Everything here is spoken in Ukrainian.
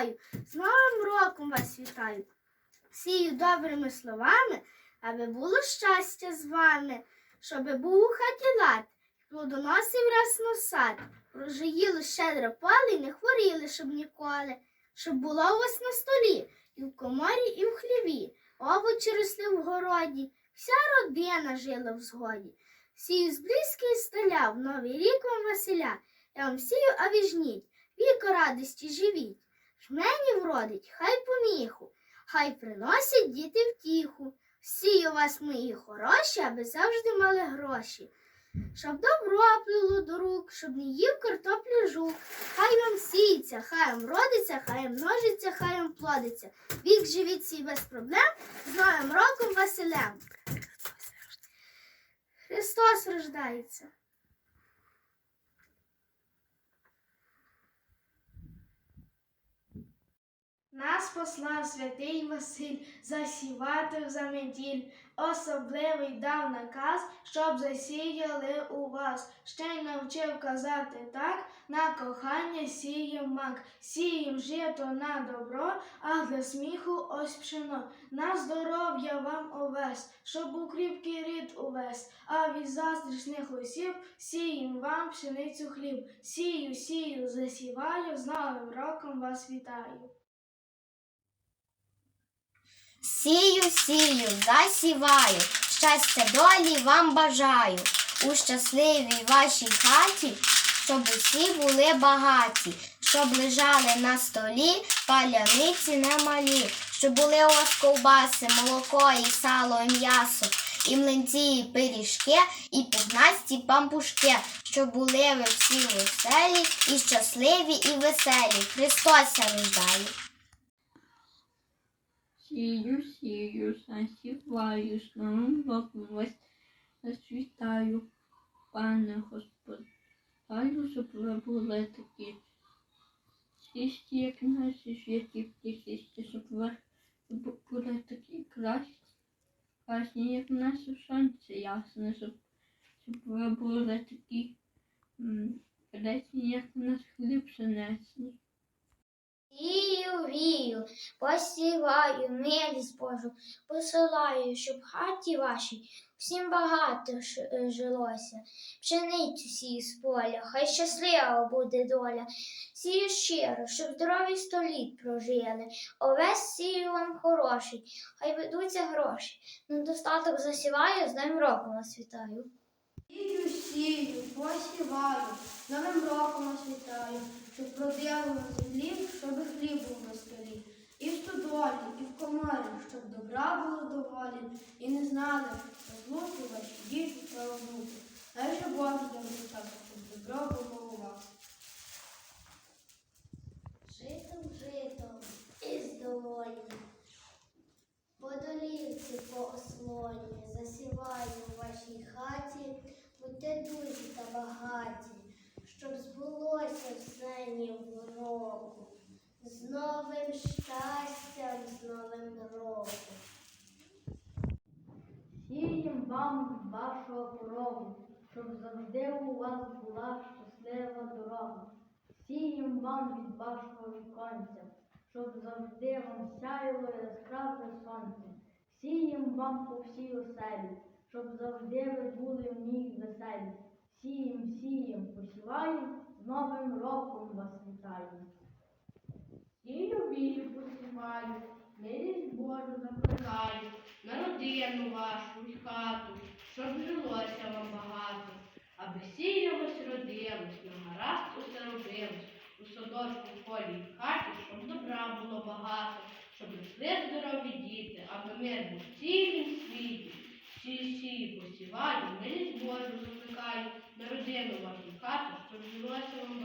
вітаю, з Новим роком вас вітаю. Сію добрими словами, аби було щастя з вами, щоби був у хаті лад, плодоносив рясно сад, прожиїли щедро поле і не хворіли, щоб ніколи, щоб було у вас на столі, і в коморі, і в хліві, овочі росли в городі, вся родина жила в згоді. Сію з близької столя, в новий рік вам Василя, я вам сію, а ви жніть, віко радості живіть. Жмені вродить, хай поміху, хай приносять діти втіху. Сію вас, мої хороші, аби завжди мали гроші. Щоб добро плило до рук, щоб не їв картоплю жук. Хай вам сіється, хай вам родиться, хай вам множиться, хай вам плодиться. Вік живіть всі без проблем, з Новим роком Василем. Христос рождається. Нас послав святий Василь засівати в заметіль. Особливий дав наказ, щоб засіяли у вас. Ще й навчив казати так, на кохання сієм мак, сієм жито на добро, а для сміху ось пшено. На здоров'я вам увесь, щоб у кріпкий рід увесь, а від заздрісних осіб сієм вам пшеницю хліб. Сію, сію, засіваю, з Новим роком вас вітаю. Сію, сію, засіваю, щастя долі вам бажаю. У щасливій вашій хаті, щоб усі були багаті, щоб лежали на столі паляниці немалі, щоб були у вас ковбаси, молоко і сало, і м'ясо, і млинці, і пиріжки, і пухнасті пампушки, щоб були ви всі веселі, і щасливі, і веселі. Христос рождає. Сію, сію, новим роком вас засвітаю, пане Господаю, щоб були такі чисті, як наші святі птичисті, щоб ви були такі красні, красні, як наше сонце ясне, щоб, щоб ви були такі красні, як наш хліб пшеничний. Вію, вію, посіваю, милість Божу, посилаю, щоб в хаті вашій всім багато е, жилося. Пшеницю сію з поля, хай щаслива буде доля. Сію щиро, щоб здорові сто літ прожили. Овес сію вам хороший, хай ведуться гроші. На достаток засіваю, з Новим роком вас вітаю. Сію, сію, посіваю, новим роком вас вітаю, щоб проділо на землі, щоб хліб був на столі. І в стодолі, і в коморі, щоб добра було доволі, і не знали розлуки ваші діти та онуки. Дай же Боже так, щоб добро було у вас. Житом, житом із долоні, по долівці по ослоні, засіваю у вашій хаті, будьте дужі та багаті, щоб збулося все ні в року. З новим щастям, з новим роком. Сієм вам від вашого порогу, щоб завжди у вас була щаслива дорога. Сієм вам від вашого віконця, щоб завжди вам сяяло яскраве сонце. Сієм вам по всій оселі, щоб завжди ви були в ній веселі. Сієм, сієм, посіваєм, з Новим роком вас вітаю. Сію вію посіваю, милість Божу закликаю, на родину вашу й хату, щоб жилося вам багато, аби сіялось, родилось, на гаразд усе робилось, у садочку, в полі в хаті, щоб добра було багато, щоб росли здорові діти, аби мир був в цілім світі. Сію, сію посіваю, милість Божу закликаю, на родину вашу хату, щоб жилося вам